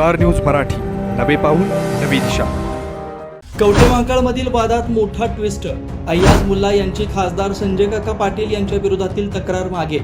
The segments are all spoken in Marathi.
Star news Marathi. नवे पाऊल नवी दिशा. कवठेमहांकाळमधील वादात मोठा ट्विस्ट अय्याज मुल्ला यांची खासदार संजय काका पाटील यांच्या विरोधातील तक्रार मागे.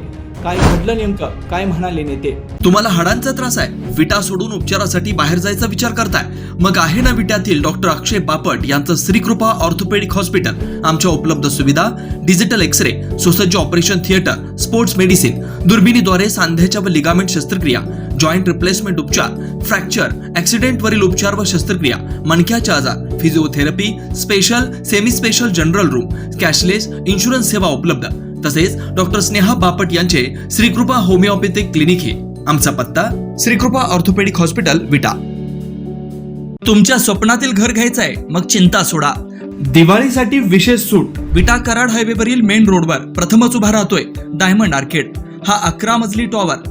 काय घडलं नेमकं? काय म्हणाले नेते? तुम्हाला हाडांचा त्रास आहे. विटा सोडून उपचारासाठी बाहेर जायचा विचार करताय. मग आहे ना विट्यातील डॉक्टर अक्षय बापट यांचं श्रीकृपा ऑर्थोपेडिक हॉस्पिटल. आमच्या उपलब्ध सुविधा डिजिटल एक्स रे सुसज्ज ऑपरेशन थिएटर स्पोर्ट्स मेडिसिन दुर्बिणीद्वारे सांध्याच्या व लिगामेंट शस्त्रक्रिया. जॉईंट रिप्लेसमेंट उपचार फ्रॅक्चर ऍक्सिडेंट वरील उपचार व शस्त्रक्रिया मणक्याचे आजार physiotherapy special semi special general room cashless insurance सेवा उपलब्ध. तसेच डॉक्टर स्नेहा बापट यांचे श्रीकृपा होमिओपॅथिक क्लिनिक हे. आमचा पत्ता श्रीकृपा ऑर्थोपेडिक हॉस्पिटल विटा. तुमच्या स्वप्नातील घर घ्यायचं आहे मग चिंता सोडा. दिवाळीसाठी विशेष सूट. विटा कराड हायवेवरील मेन रोडवर प्रथमच उभा राहतोय डायमंड आर्केड. हा अकरा मजली tower.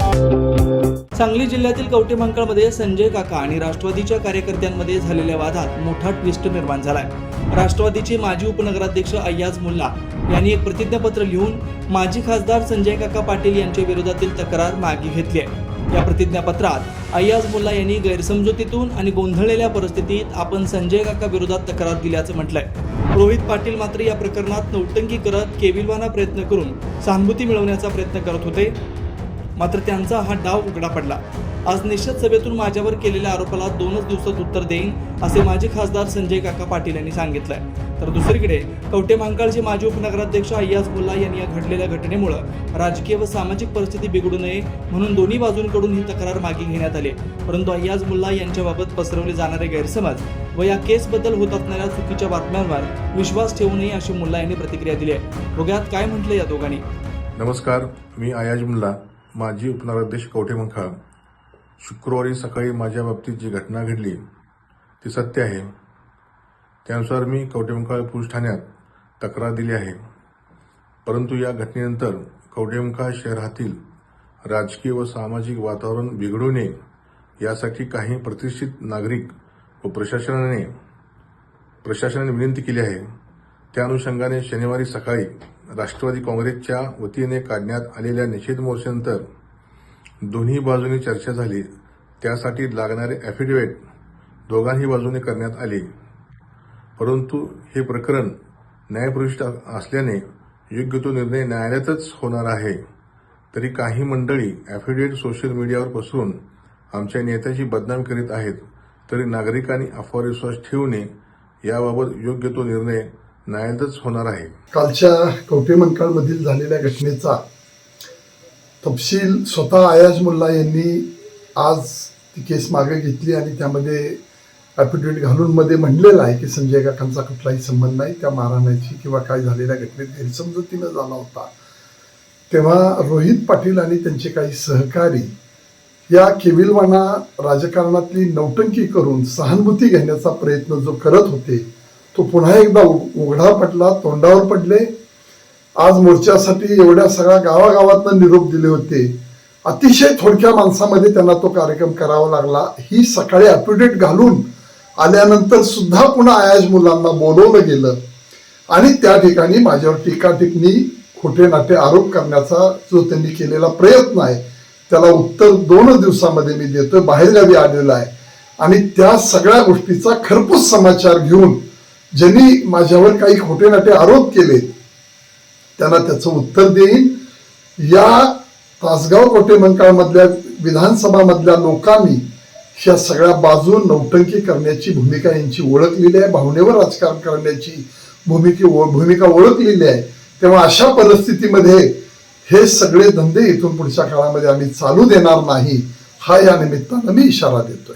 सांगली जिल्ह्यातील कवठेमहांकाळमध्ये संजय काका आणि राष्ट्रवादीच्या कार्यकर्त्यांमध्ये झालेल्या वादात मोठा ट्विस्ट निर्माण झालाय. राष्ट्रवादीचे माजी उपनगराध्यक्ष अय्याज मुल्ला यांनी एक प्रतिज्ञापत्र लिहून माजी खासदार संजय काका पाटील यांच्या विरोधातील तक्रार मागे घेतली आहे या प्रतिज्ञापत्रात अय्याज मुल्ला यांनी गैरसमजुतीतून आणि गोंधळलेल्या परिस्थितीत आपण संजय काका विरोधात तक्रार दिल्याचं म्हटलंय. रोहित पाटील मात्र या प्रकरणात नौटंकी करत केविलवाना प्रयत्न करून सहानुभूती मिळवण्याचा प्रयत्न करत होते. मात्र त्यांचा हा डाव उघडा पडला. आज निश्चित सभेतून माझ्यावर केलेल्या आरोपाला दोनच दिवसात उत्तर देईन असे माजी खासदार संजय काका पाटील यांनी सांगितलंय. तर दुसरीकडे कवटे मांकाळचे माजी उपनगराध्यक्ष अय्याज मुल्ला यांनी या घडलेल्या घटनेमुळं राजकीय व सामाजिक परिस्थिती बिघडू नये म्हणून दोन्ही बाजूंकडून ही तक्रार मागे घेण्यात आली. परंतु अय्याज मुल्ला यांच्याबाबत पसरवले जाणारे गैरसमज व या केसबद्दल होत असणाऱ्या चुकीच्या बातम्यांवर विश्वास ठेवू नये अशी मुल्ला यांनी प्रतिक्रिया दिली आहे. बघ्यात काय म्हटलं या दोघांनी. नमस्कार मी अयाज मुल्ला. माजी उपनगराध्यक्ष कवठेमंखा शुक्रवारी सकाळी माझ्या बाबतीत जी घटना घडली ती सत्य आहे. त्यानुसार मी कवठेमंका पोलीस ठाण्यात तक्रार दिली आहे. परंतु या घटनेनंतर कवठेमंका शहरातील राजकीय व सामाजिक वातावरण बिघडू नये यासाठी काही प्रतिष्ठित नागरिक व प्रशासनाने प्रशासनाने विनंती केली आहे. त्या अनुषंगाने शनिवारी सकाळी राष्ट्रवादी काँग्रेसच्या वतीने काढण्यात आलेल्या निषेध मोर्चानंतर दोन्ही बाजूने चर्चा झाली. त्यासाठी लागणारे ॲफिडेव्हिट दोघांही बाजूने करण्यात आले. परंतु हे प्रकरण न्यायप्रविष्ट असल्याने योग्य तो निर्णय न्यायालयातच होणार आहे. तरी काही मंडळी ॲफिडेव्हिट सोशल मीडियावर पसरून आमच्या नेत्याची बदनाम करीत आहेत. तरी नागरिकांनी अफवा विश्वास ठेवू नये याबाबत योग्य तो निर्णय न्यायालयातच होणार आहे. कालच्या कवठेमंकाळमधील झालेल्या घटनेचा तपशील स्वतः आयाज मुल्ला यांनी आज ती केस मागे घेतली आणि त्यामध्ये ॲफिडेविट घालून मध्ये म्हणलेलं आहे की संजय काकांचा कुठलाही संबंध नाही त्या मारहाण्याची किंवा काय झालेल्या घटनेत गैरसमजुतीनं झाला होता. तेव्हा रोहित पाटील आणि त्यांचे काही सहकारी या केविलवाना राजकारणातली नौटंकी करून सहानुभूती घेण्याचा प्रयत्न जो करत होते तो पुन्हा एकदा उ- उघडा पडला तोंडावर पडले. आज मोर्चासाठी एवढ्या सगळ्या गावागावातनं निरोप दिले होते. अतिशय थोडक्या माणसामध्ये त्यांना तो कार्यक्रम करावा लागला. ही सकाळी ॲप्युडेट घालून आल्यानंतर सुद्धा पुन्हा आयाज मुलांना बोलवलं गेलं. आणि त्या ठिकाणी माझ्यावर टीका टिप्पणी खोटे नाटे आरोप करण्याचा जो त्यांनी केलेला प्रयत्न आहे त्याला उत्तर दोन दिवसामध्ये मी देतोय. बाहेरगावी आलेला आहे. आणि त्या सगळ्या गोष्टीचा खरपूस समाचार घेऊन ज्यांनी माझ्यावर काही खोटे नाटे आरोप केले त्यांना त्याचं उत्तर देईन. या तासगाव कोटेमंकाळमधल्या विधानसभामधल्या लोकांनी ह्या सगळ्या बाजू नौटंकी करण्याची भूमिका यांची ओळखलेली आहे भावनेवर राजकारण करण्याची भूमिकी भूमिका ओळखलेली आहे. तेव्हा अशा परिस्थितीमध्ये हे सगळे धंदे इथून पुढच्या काळामध्ये आम्ही चालू देणार नाही हा या निमित्तानं मी इशारा देतोय.